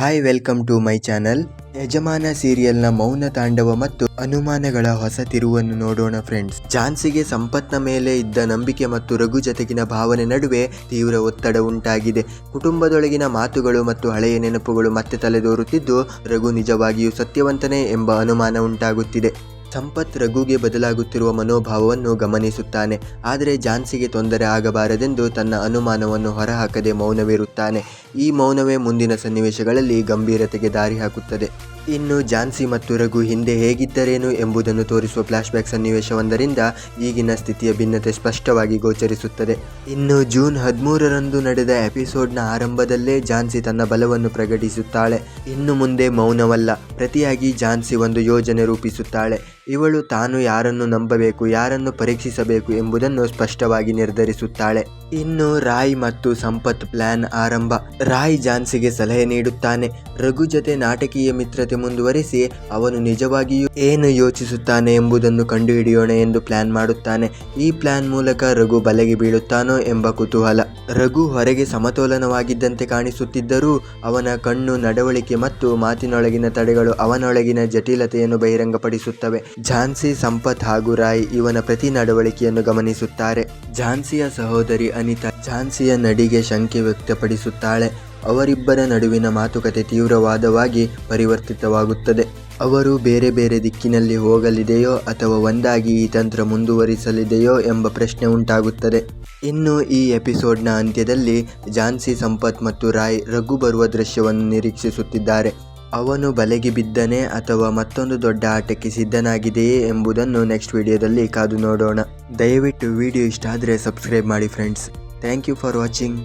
Hi welcome to my channel Yajamana ಸೀರಿಯಲ್ನ ಮೌನ ತಾಂಡವ ಮತ್ತು ಅನುಮಾನಗಳ ಹೊಸ ತಿರುವನ್ನು ನೋಡೋಣ ಫ್ರೆಂಡ್ಸ್ ಝಾನ್ಸಿಗೆ ಸಂಪತ್ನ ಮೇಲೆ ಇದ್ದ ನಂಬಿಕೆ ಮತ್ತು ರಘು ಜತೆಗಿನ ಭಾವನೆ ನಡುವೆ ತೀವ್ರ ಒತ್ತಡ ಉಂಟಾಗಿದೆ. ಕುಟುಂಬದೊಳಗಿನ ಮಾತುಗಳು ಮತ್ತು ಹಳೆಯ ನೆನಪುಗಳು ಮತ್ತೆ ತಲೆದೋರುತ್ತಿದ್ದು, ರಘು ನಿಜವಾಗಿಯೂ ಸತ್ಯವಂತನೇ ಎಂಬ ಅನುಮಾನ ಉಂಟಾಗುತ್ತಿದೆ. ಸಂಪತ್ ರಘುಗೆ ಬದಲಾಗುತ್ತಿರುವ ಮನೋಭಾವವನ್ನು ಗಮನಿಸುತ್ತಾನೆ. ಆದರೆ ಝಾನ್ಸಿಗೆ ತೊಂದರೆ ಆಗಬಾರದೆಂದು ತನ್ನ ಅನುಮಾನವನ್ನು ಹೊರಹಾಕದೆ ಮೌನವಿರುತ್ತಾನೆ. ಈ ಮೌನವೇ ಮುಂದಿನ ಸನ್ನಿವೇಶಗಳಲ್ಲಿ ಗಂಭೀರತೆಗೆ ದಾರಿ ಹಾಕುತ್ತದೆ. ಇನ್ನು ಝಾನ್ಸಿ ಮತ್ತು ರಘು ಹಿಂದೆ ಹೇಗಿದ್ದರೇನು ಎಂಬುದನ್ನು ತೋರಿಸುವ ಫ್ಲಾಶ್ಬ್ಯಾಕ್ ಸನ್ನಿವೇಶವೊಂದರಿಂದ ಈಗಿನ ಸ್ಥಿತಿಯ ಭಿನ್ನತೆ ಸ್ಪಷ್ಟವಾಗಿ ಗೋಚರಿಸುತ್ತದೆ. ಇನ್ನು ಜೂನ್ ಹದಿಮೂರರಂದು ನಡೆದ ಎಪಿಸೋಡ್ನ ಆರಂಭದಲ್ಲೇ ಝಾನ್ಸಿ ತನ್ನ ಬಲವನ್ನು ಪ್ರಕಟಿಸುತ್ತಾಳೆ. ಇನ್ನು ಮುಂದೆ ಮೌನವಲ್ಲ, ಪ್ರತಿಯಾಗಿ ಝಾನ್ಸಿ ಒಂದು ಯೋಜನೆ ರೂಪಿಸುತ್ತಾಳೆ. ಇವಳು ತಾನು ಯಾರನ್ನು ನಂಬಬೇಕು, ಯಾರನ್ನು ಪರೀಕ್ಷಿಸಬೇಕು ಎಂಬುದನ್ನು ಸ್ಪಷ್ಟವಾಗಿ ನಿರ್ಧರಿಸುತ್ತಾಳೆ. ಇನ್ನು ರಾಯ್ ಮತ್ತು ಸಂಪತ್ ಪ್ಲಾನ್ ಆರಂಭ. ರಾಯ್ ಜಾನ್ಸಿಗೆ ಸಲಹೆ ನೀಡುತ್ತಾನೆ. ರಘು ಜೊತೆ ನಾಟಕೀಯ ಮಿತ್ರತೆ ಮುಂದುವರಿಸಿ ಅವನು ನಿಜವಾಗಿಯೂ ಏನು ಯೋಚಿಸುತ್ತಾನೆ ಎಂಬುದನ್ನು ಕಂಡುಹಿಡಿಯೋಣ ಎಂದು ಪ್ಲಾನ್ ಮಾಡುತ್ತಾನೆ. ಈ ಪ್ಲಾನ್ ಮೂಲಕ ರಘು ಬಲೆಗೆ ಬೀಳುತ್ತಾನೋ ಎಂಬ ಕುತೂಹಲ. ರಘು ಹೊರಗೆ ಸಮತೋಲನವಾಗಿದ್ದಂತೆ ಕಾಣಿಸುತ್ತಿದ್ದರೂ ಅವನ ಕಣ್ಣು ನಡವಳಿಕೆ ಮತ್ತು ಮಾತಿನೊಳಗಿನ ತಡೆಗಳು ಅವನೊಳಗಿನ ಜಟಿಲತೆಯನ್ನು ಬಹಿರಂಗಪಡಿಸುತ್ತವೆ. ಝಾನ್ಸಿ ಸಂಪತ್ ಹಾಗೂ ರಾಯ್ ಇವನ ಪ್ರತಿ ನಡವಳಿಕೆಯನ್ನು ಗಮನಿಸುತ್ತಾರೆ. ಝಾನ್ಸಿಯ ಸಹೋದರಿ ಅನಿತಾ ಝಾನ್ಸಿಯ ನಡಿಗೆ ಶಂಕೆ ವ್ಯಕ್ತಪಡಿಸುತ್ತಾಳೆ. ಅವರಿಬ್ಬರ ನಡುವಿನ ಮಾತುಕತೆ ತೀವ್ರವಾದವಾಗಿ ಪರಿವರ್ತಿತವಾಗುತ್ತದೆ. ಅವರು ಬೇರೆ ಬೇರೆ ದಿಕ್ಕಿನಲ್ಲಿ ಹೋಗಲಿದೆಯೋ ಅಥವಾ ಒಂದಾಗಿ ಈ ತಂತ್ರ ಮುಂದುವರಿಸಲಿದೆಯೋ ಎಂಬ ಪ್ರಶ್ನೆ ಉಂಟಾಗುತ್ತದೆ. ಇನ್ನು ಈ ಎಪಿಸೋಡ್ನ ಅಂತ್ಯದಲ್ಲಿ ಝಾನ್ಸಿ ಸಂಪತ್ ಮತ್ತು ರಾಯ್ ರಘು ಬರುವ ದೃಶ್ಯವನ್ನು ನಿರೀಕ್ಷಿಸುತ್ತಿದ್ದಾರೆ. ಅವನು ಬಲೆಗೆ ಬಿದ್ದನೇ ಅಥವಾ ಮತ್ತೊಂದು ದೊಡ್ಡ ಆಟಕ್ಕೆ ಸಿದ್ಧನಾಗಿದೆಯೇ ಎಂಬುದನ್ನು ನೆಕ್ಸ್ಟ್ ವಿಡಿಯೋದಲ್ಲಿ ಕಾದು ನೋಡೋಣ. ದಯವಿಟ್ಟು ವಿಡಿಯೋ ಇಷ್ಟ ಆದರೆ ಸಬ್ಸ್ಕ್ರೈಬ್ ಮಾಡಿ friends thank you for watching